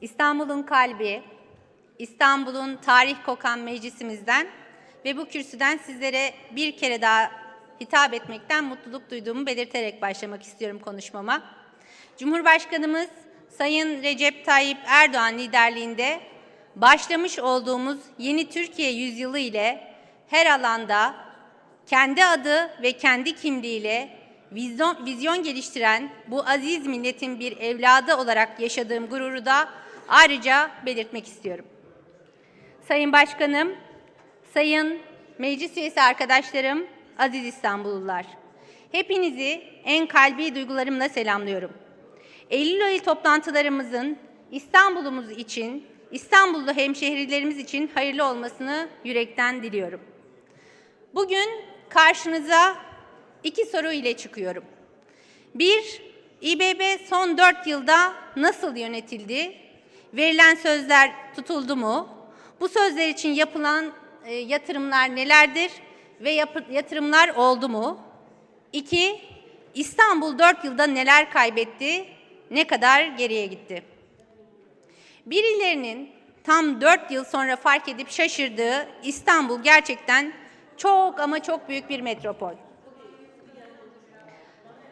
İstanbul'un kalbi, İstanbul'un tarih kokan meclisimizden ve bu kürsüden sizlere bir kere daha hitap etmekten mutluluk duyduğumu belirterek başlamak istiyorum konuşmama. Cumhurbaşkanımız Sayın Recep Tayyip Erdoğan liderliğinde başlamış olduğumuz yeni Türkiye yüzyılı ile her alanda kendi adı ve kendi kimliğiyle vizyon, vizyon geliştiren bu aziz milletin bir evladı olarak yaşadığım gururu da ayrıca belirtmek istiyorum. Sayın Başkanım, Sayın Meclis Üyesi arkadaşlarım, aziz İstanbullular. Hepinizi en kalbi duygularımla selamlıyorum. Eylül ayı toplantılarımızın İstanbul'umuz için, İstanbullu hemşehrilerimiz için hayırlı olmasını yürekten diliyorum. Bugün karşınıza iki soru ile çıkıyorum. Bir, İBB son dört yılda nasıl yönetildi? Verilen sözler tutuldu mu? Bu sözler için yapılan e, yatırımlar nelerdir ve yapı- yatırımlar oldu mu? İki, İstanbul dört yılda neler kaybetti, ne kadar geriye gitti? Birilerinin tam dört yıl sonra fark edip şaşırdığı İstanbul gerçekten çok ama çok büyük bir metropol.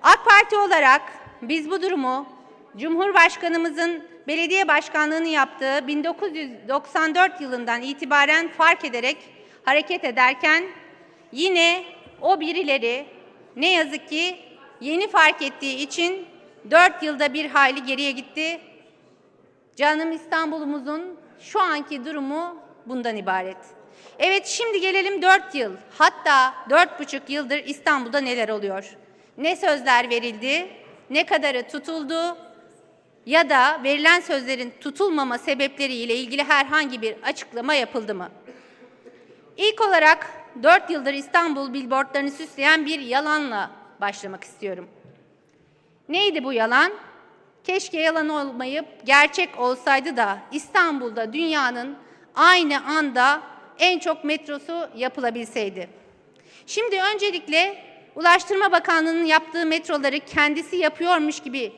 AK Parti olarak biz bu durumu Cumhurbaşkanımızın belediye başkanlığını yaptığı 1994 yılından itibaren fark ederek hareket ederken yine o birileri ne yazık ki yeni fark ettiği için 4 yılda bir hayli geriye gitti. Canım İstanbul'umuzun şu anki durumu bundan ibaret. Evet şimdi gelelim 4 yıl hatta 4,5 yıldır İstanbul'da neler oluyor? Ne sözler verildi, ne kadarı tutuldu ya da verilen sözlerin tutulmama sebepleriyle ilgili herhangi bir açıklama yapıldı mı? İlk olarak 4 yıldır İstanbul billboardlarını süsleyen bir yalanla başlamak istiyorum. Neydi bu yalan? Keşke yalan olmayıp gerçek olsaydı da İstanbul'da dünyanın aynı anda en çok metrosu yapılabilseydi. Şimdi öncelikle Ulaştırma Bakanlığı'nın yaptığı metroları kendisi yapıyormuş gibi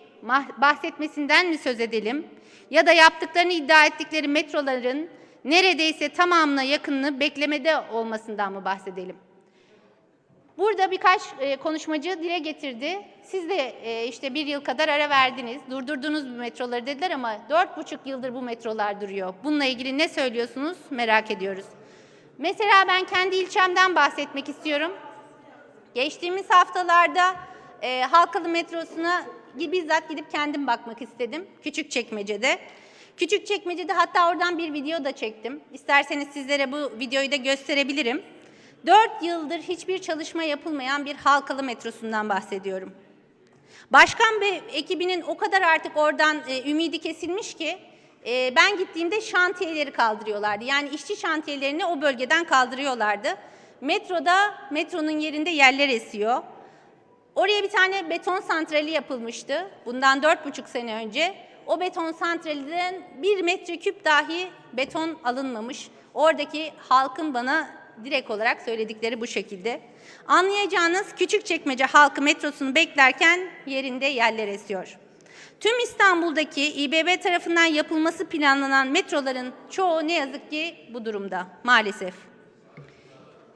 bahsetmesinden mi söz edelim? Ya da yaptıklarını iddia ettikleri metroların neredeyse tamamına yakınını beklemede olmasından mı bahsedelim? Burada birkaç e, konuşmacı dile getirdi. Siz de e, işte bir yıl kadar ara verdiniz, durdurdunuz bu metroları dediler ama dört buçuk yıldır bu metrolar duruyor. Bununla ilgili ne söylüyorsunuz merak ediyoruz. Mesela ben kendi ilçemden bahsetmek istiyorum. Geçtiğimiz haftalarda e, Halkalı metrosuna bizzat gidip kendim bakmak istedim. Küçükçekmece'de. Küçükçekmece'de hatta oradan bir video da çektim. İsterseniz sizlere bu videoyu da gösterebilirim. Dört yıldır hiçbir çalışma yapılmayan bir Halkalı metrosundan bahsediyorum. Başkan ve ekibinin o kadar artık oradan e, ümidi kesilmiş ki e, ben gittiğimde şantiyeleri kaldırıyorlardı. Yani işçi şantiyelerini o bölgeden kaldırıyorlardı. Metroda metronun yerinde yerler esiyor. Oraya bir tane beton santrali yapılmıştı. Bundan dört buçuk sene önce. O beton santralinden bir metreküp dahi beton alınmamış. Oradaki halkın bana direkt olarak söyledikleri bu şekilde. Anlayacağınız Küçükçekmece halkı metrosunu beklerken yerinde yerler esiyor. Tüm İstanbul'daki İBB tarafından yapılması planlanan metroların çoğu ne yazık ki bu durumda maalesef.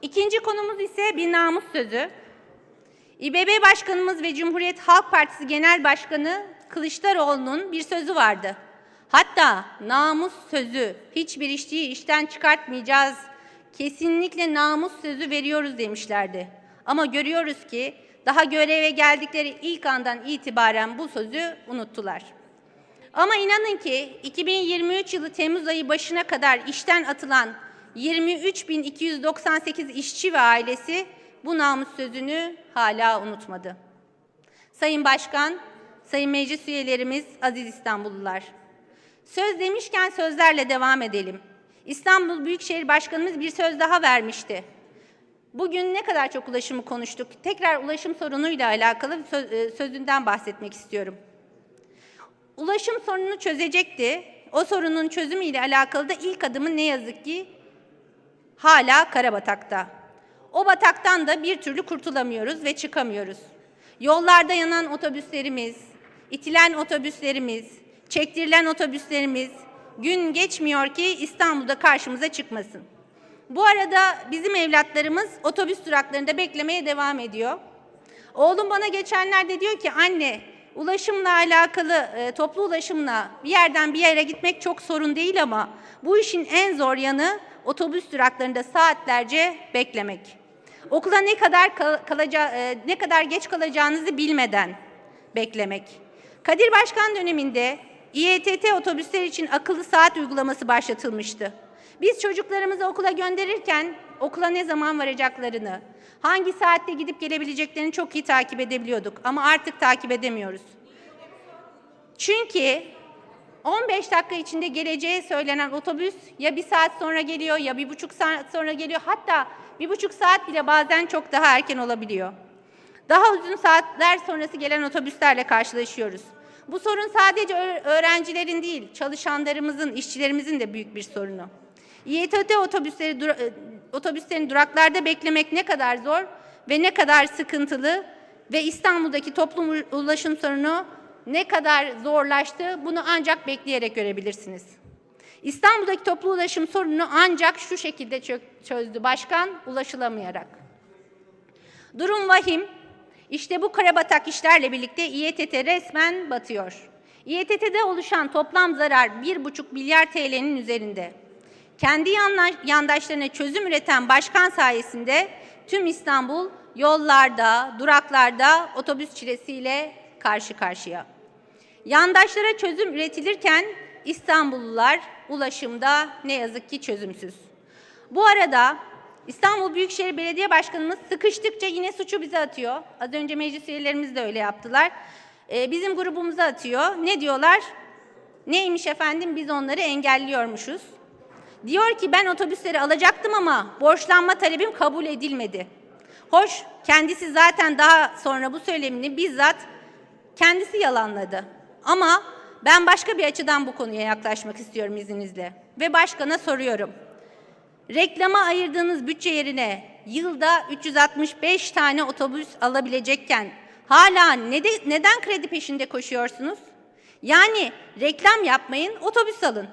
İkinci konumuz ise bir namus sözü. İBB Başkanımız ve Cumhuriyet Halk Partisi Genel Başkanı Kılıçdaroğlu'nun bir sözü vardı. Hatta namus sözü, hiçbir işçiyi işten çıkartmayacağız, kesinlikle namus sözü veriyoruz demişlerdi. Ama görüyoruz ki daha göreve geldikleri ilk andan itibaren bu sözü unuttular. Ama inanın ki 2023 yılı Temmuz ayı başına kadar işten atılan 23.298 işçi ve ailesi bu namus sözünü hala unutmadı. Sayın Başkan, Sayın Meclis üyelerimiz, aziz İstanbullular. Söz demişken sözlerle devam edelim. İstanbul Büyükşehir Başkanımız bir söz daha vermişti. Bugün ne kadar çok ulaşımı konuştuk. Tekrar ulaşım sorunuyla alakalı e, sözünden bahsetmek istiyorum. Ulaşım sorununu çözecekti. O sorunun çözümüyle alakalı da ilk adımı ne yazık ki hala karabatakta. O bataktan da bir türlü kurtulamıyoruz ve çıkamıyoruz. Yollarda yanan otobüslerimiz, itilen otobüslerimiz, çektirilen otobüslerimiz, gün geçmiyor ki İstanbul'da karşımıza çıkmasın. Bu arada bizim evlatlarımız otobüs duraklarında beklemeye devam ediyor. Oğlum bana geçenlerde diyor ki anne ulaşımla alakalı e, toplu ulaşımla bir yerden bir yere gitmek çok sorun değil ama bu işin en zor yanı otobüs duraklarında saatlerce beklemek. Okula ne kadar kal- kalaca e, ne kadar geç kalacağınızı bilmeden beklemek. Kadir Başkan döneminde İETT otobüsler için akıllı saat uygulaması başlatılmıştı. Biz çocuklarımızı okula gönderirken okula ne zaman varacaklarını, hangi saatte gidip gelebileceklerini çok iyi takip edebiliyorduk ama artık takip edemiyoruz. Çünkü 15 dakika içinde geleceği söylenen otobüs ya bir saat sonra geliyor ya bir buçuk saat sonra geliyor. Hatta bir buçuk saat bile bazen çok daha erken olabiliyor. Daha uzun saatler sonrası gelen otobüslerle karşılaşıyoruz. Bu sorun sadece öğ- öğrencilerin değil, çalışanlarımızın, işçilerimizin de büyük bir sorunu. İETT otobüsleri dura- e, otobüslerin duraklarda beklemek ne kadar zor ve ne kadar sıkıntılı ve İstanbul'daki toplum ulaşım sorunu ne kadar zorlaştı bunu ancak bekleyerek görebilirsiniz. İstanbul'daki toplu ulaşım sorununu ancak şu şekilde çö- çözdü başkan ulaşılamayarak. Durum vahim. İşte bu karabatak işlerle birlikte İETT resmen batıyor. İETT'de oluşan toplam zarar 1,5 milyar TL'nin üzerinde. Kendi yandaşlarına çözüm üreten başkan sayesinde tüm İstanbul yollarda, duraklarda otobüs çilesiyle karşı karşıya. Yandaşlara çözüm üretilirken İstanbullular ulaşımda ne yazık ki çözümsüz. Bu arada İstanbul Büyükşehir Belediye Başkanımız sıkıştıkça yine suçu bize atıyor. Az önce meclis üyelerimiz de öyle yaptılar. Ee, bizim grubumuza atıyor. Ne diyorlar? Neymiş efendim biz onları engelliyormuşuz. Diyor ki ben otobüsleri alacaktım ama borçlanma talebim kabul edilmedi. Hoş kendisi zaten daha sonra bu söylemini bizzat kendisi yalanladı. Ama ben başka bir açıdan bu konuya yaklaşmak istiyorum izninizle. Ve başkana soruyorum. Reklama ayırdığınız bütçe yerine yılda 365 tane otobüs alabilecekken hala nede- neden kredi peşinde koşuyorsunuz? Yani reklam yapmayın, otobüs alın.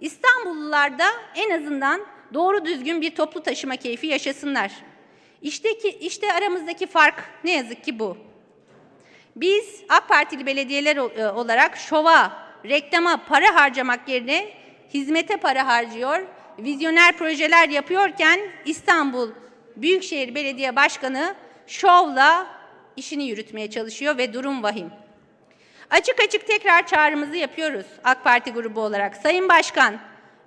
İstanbullular da en azından doğru düzgün bir toplu taşıma keyfi yaşasınlar. İşte, ki, işte aramızdaki fark ne yazık ki bu. Biz AK Partili belediyeler e, olarak şova, reklama para harcamak yerine hizmete para harcıyor, vizyoner projeler yapıyorken İstanbul Büyükşehir Belediye Başkanı şovla işini yürütmeye çalışıyor ve durum vahim. Açık açık tekrar çağrımızı yapıyoruz AK Parti grubu olarak. Sayın Başkan,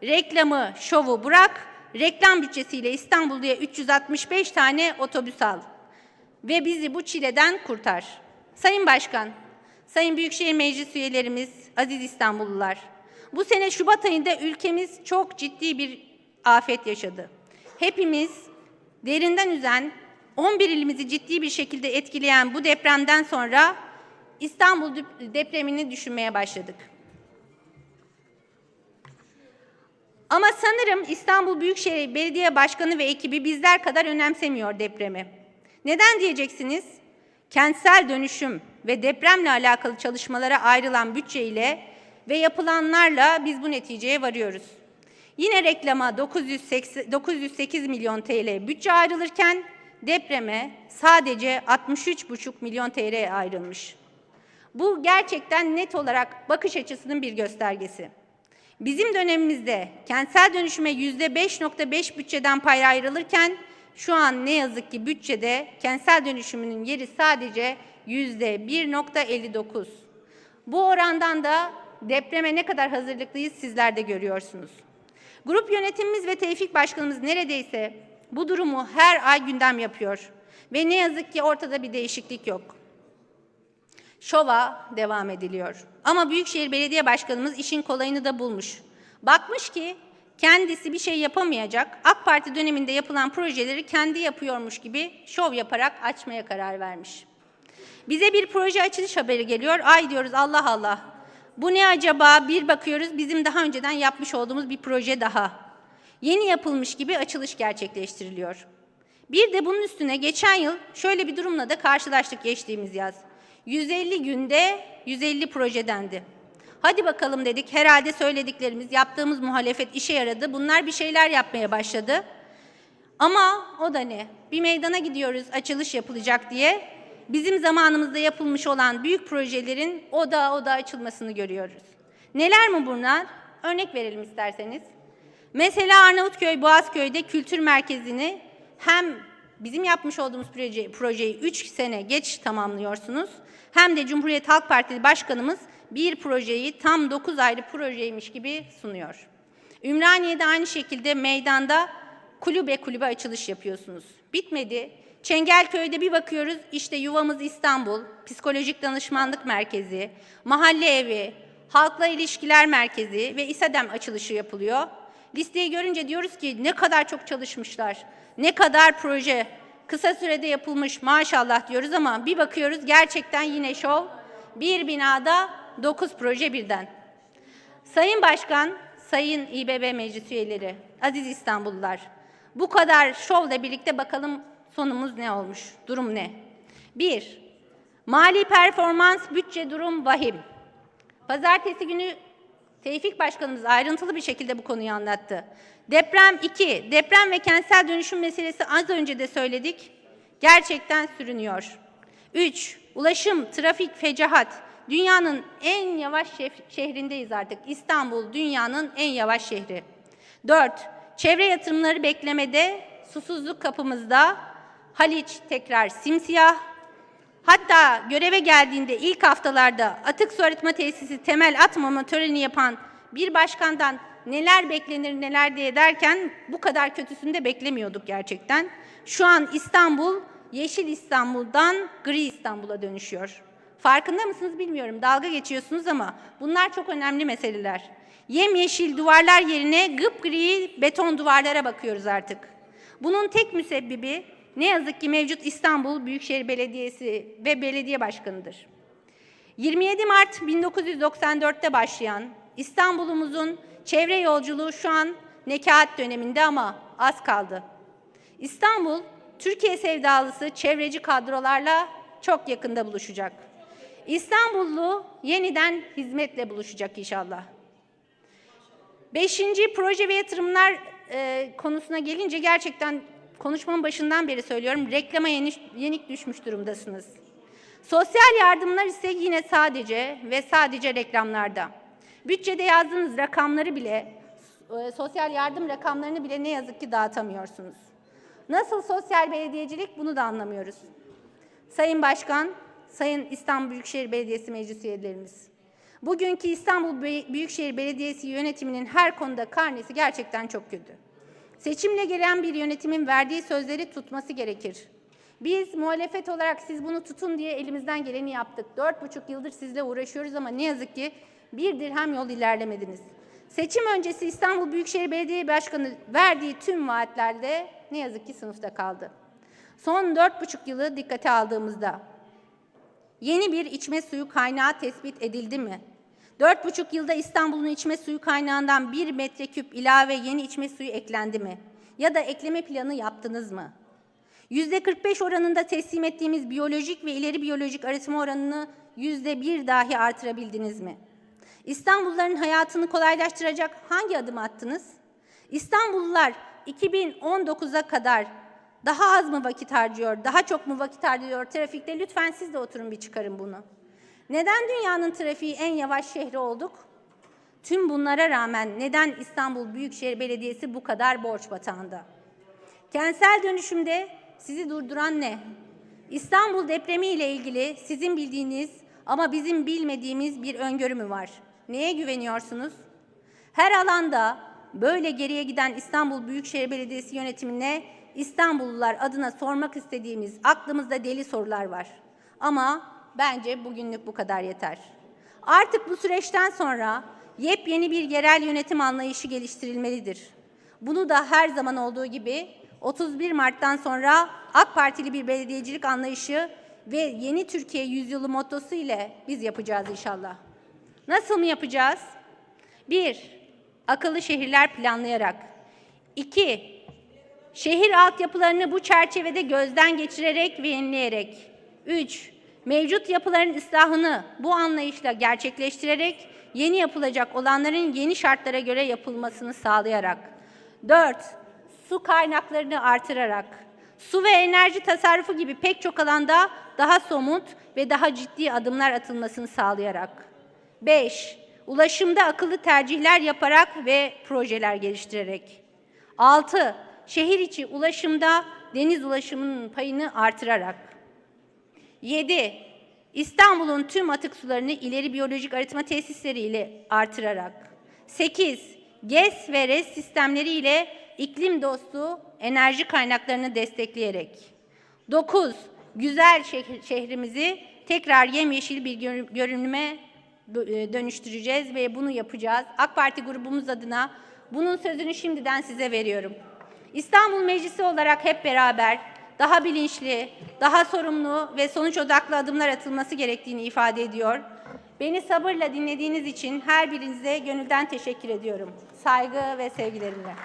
reklamı, şovu bırak, reklam bütçesiyle İstanbul'da 365 tane otobüs al ve bizi bu çileden kurtar. Sayın Başkan, Sayın Büyükşehir Meclis üyelerimiz, aziz İstanbullular, bu sene Şubat ayında ülkemiz çok ciddi bir afet yaşadı. Hepimiz derinden üzen, 11 ilimizi ciddi bir şekilde etkileyen bu depremden sonra İstanbul dep- depremini düşünmeye başladık. Ama sanırım İstanbul Büyükşehir Belediye Başkanı ve ekibi bizler kadar önemsemiyor depremi. Neden diyeceksiniz? Kentsel dönüşüm ve depremle alakalı çalışmalara ayrılan bütçeyle ve yapılanlarla biz bu neticeye varıyoruz. Yine reklama 980 908 milyon TL bütçe ayrılırken depreme sadece 63,5 milyon TL ayrılmış. Bu gerçekten net olarak bakış açısının bir göstergesi. Bizim dönemimizde kentsel dönüşüme yüzde 5.5 bütçeden pay ayrılırken şu an ne yazık ki bütçede kentsel dönüşümünün yeri sadece yüzde 1.59. Bu orandan da depreme ne kadar hazırlıklıyız sizler de görüyorsunuz. Grup yönetimimiz ve Tevfik Başkanımız neredeyse bu durumu her ay gündem yapıyor. Ve ne yazık ki ortada bir değişiklik yok. Şova devam ediliyor. Ama Büyükşehir Belediye Başkanımız işin kolayını da bulmuş. Bakmış ki kendisi bir şey yapamayacak, AK Parti döneminde yapılan projeleri kendi yapıyormuş gibi şov yaparak açmaya karar vermiş. Bize bir proje açılış haberi geliyor. Ay diyoruz Allah Allah. Bu ne acaba? Bir bakıyoruz bizim daha önceden yapmış olduğumuz bir proje daha. Yeni yapılmış gibi açılış gerçekleştiriliyor. Bir de bunun üstüne geçen yıl şöyle bir durumla da karşılaştık geçtiğimiz yaz. 150 günde 150 proje dendi. Hadi bakalım dedik. Herhalde söylediklerimiz, yaptığımız muhalefet işe yaradı. Bunlar bir şeyler yapmaya başladı. Ama o da ne? Bir meydana gidiyoruz açılış yapılacak diye. Bizim zamanımızda yapılmış olan büyük projelerin oda oda açılmasını görüyoruz. Neler mi bunlar? Örnek verelim isterseniz. Mesela Arnavutköy Boğazköy'de kültür merkezini hem bizim yapmış olduğumuz proje, projeyi 3 sene geç tamamlıyorsunuz. Hem de Cumhuriyet Halk Partili Başkanımız bir projeyi tam 9 ayrı projeymiş gibi sunuyor. Ümraniye'de aynı şekilde meydanda kulübe kulübe açılış yapıyorsunuz. Bitmedi. Çengelköy'de bir bakıyoruz işte Yuvamız İstanbul, Psikolojik Danışmanlık Merkezi, Mahalle Evi, Halkla İlişkiler Merkezi ve İSADEM açılışı yapılıyor. Listeyi görünce diyoruz ki ne kadar çok çalışmışlar, ne kadar proje kısa sürede yapılmış maşallah diyoruz ama bir bakıyoruz gerçekten yine şov. Bir binada 9 proje birden. Sayın Başkan, Sayın İBB Meclis üyeleri, aziz İstanbullular, bu kadar şovla birlikte bakalım sonumuz ne olmuş, durum ne? Bir, mali performans bütçe durum vahim. Pazartesi günü Tevfik Başkanımız ayrıntılı bir şekilde bu konuyu anlattı. Deprem 2, deprem ve kentsel dönüşüm meselesi az önce de söyledik, gerçekten sürünüyor. 3, ulaşım, trafik, fecahat. Dünyanın en yavaş şehrindeyiz artık. İstanbul dünyanın en yavaş şehri. 4, çevre yatırımları beklemede, susuzluk kapımızda. Haliç tekrar simsiyah, Hatta göreve geldiğinde ilk haftalarda atık su arıtma tesisi temel atmama töreni yapan bir başkandan neler beklenir neler diye derken bu kadar kötüsünü de beklemiyorduk gerçekten. Şu an İstanbul yeşil İstanbul'dan gri İstanbul'a dönüşüyor. Farkında mısınız bilmiyorum. Dalga geçiyorsunuz ama bunlar çok önemli meseleler. Yemyeşil duvarlar yerine gıpgri beton duvarlara bakıyoruz artık. Bunun tek müsebbibi ne yazık ki mevcut İstanbul Büyükşehir Belediyesi ve belediye başkanıdır. 27 Mart 1994'te başlayan İstanbul'umuzun çevre yolculuğu şu an nekaat döneminde ama az kaldı. İstanbul, Türkiye sevdalısı çevreci kadrolarla çok yakında buluşacak. İstanbullu yeniden hizmetle buluşacak inşallah. Beşinci proje ve yatırımlar e, konusuna gelince gerçekten konuşmamın başından beri söylüyorum reklama yenik, yenik düşmüş durumdasınız. Sosyal yardımlar ise yine sadece ve sadece reklamlarda. Bütçede yazdığınız rakamları bile, e, sosyal yardım rakamlarını bile ne yazık ki dağıtamıyorsunuz. Nasıl sosyal belediyecilik bunu da anlamıyoruz. Sayın Başkan, Sayın İstanbul Büyükşehir Belediyesi Meclis üyelerimiz. Bugünkü İstanbul Büyükşehir Belediyesi yönetiminin her konuda karnesi gerçekten çok kötü. Seçimle gelen bir yönetimin verdiği sözleri tutması gerekir. Biz muhalefet olarak siz bunu tutun diye elimizden geleni yaptık. Dört buçuk yıldır sizle uğraşıyoruz ama ne yazık ki bir dirhem yol ilerlemediniz. Seçim öncesi İstanbul Büyükşehir Belediye Başkanı verdiği tüm vaatlerde ne yazık ki sınıfta kaldı. Son dört buçuk yılı dikkate aldığımızda yeni bir içme suyu kaynağı tespit edildi mi? Dört buçuk yılda İstanbul'un içme suyu kaynağından bir metreküp ilave yeni içme suyu eklendi mi? Ya da ekleme planı yaptınız mı? Yüzde 45 oranında teslim ettiğimiz biyolojik ve ileri biyolojik arıtma oranını yüzde bir dahi artırabildiniz mi? İstanbulluların hayatını kolaylaştıracak hangi adım attınız? İstanbullular 2019'a kadar daha az mı vakit harcıyor, daha çok mu vakit harcıyor trafikte? Lütfen siz de oturun bir çıkarın bunu. Neden dünyanın trafiği en yavaş şehri olduk? Tüm bunlara rağmen neden İstanbul Büyükşehir Belediyesi bu kadar borç batağında? Kentsel dönüşümde sizi durduran ne? İstanbul depremi ile ilgili sizin bildiğiniz ama bizim bilmediğimiz bir öngörü mü var? Neye güveniyorsunuz? Her alanda böyle geriye giden İstanbul Büyükşehir Belediyesi yönetimine İstanbullular adına sormak istediğimiz aklımızda deli sorular var. Ama bence bugünlük bu kadar yeter. Artık bu süreçten sonra yepyeni bir yerel yönetim anlayışı geliştirilmelidir. Bunu da her zaman olduğu gibi 31 Mart'tan sonra AK Partili bir belediyecilik anlayışı ve Yeni Türkiye Yüzyılı mottosu ile biz yapacağız inşallah. Nasıl mı yapacağız? Bir, akıllı şehirler planlayarak. İki, şehir altyapılarını bu çerçevede gözden geçirerek ve yenileyerek. Üç, mevcut yapıların ıslahını bu anlayışla gerçekleştirerek yeni yapılacak olanların yeni şartlara göre yapılmasını sağlayarak. 4. Su kaynaklarını artırarak. Su ve enerji tasarrufu gibi pek çok alanda daha somut ve daha ciddi adımlar atılmasını sağlayarak. 5. Ulaşımda akıllı tercihler yaparak ve projeler geliştirerek. 6. Şehir içi ulaşımda deniz ulaşımının payını artırarak. 7. İstanbul'un tüm atık sularını ileri biyolojik arıtma tesisleri ile artırarak. 8. GES ve RES sistemleri ile iklim dostu enerji kaynaklarını destekleyerek. 9. Güzel şehrimizi tekrar yemyeşil bir gör- görünüme dö- dönüştüreceğiz ve bunu yapacağız. AK Parti grubumuz adına bunun sözünü şimdiden size veriyorum. İstanbul Meclisi olarak hep beraber daha bilinçli, daha sorumlu ve sonuç odaklı adımlar atılması gerektiğini ifade ediyor. Beni sabırla dinlediğiniz için her birinize gönülden teşekkür ediyorum. Saygı ve sevgilerimle.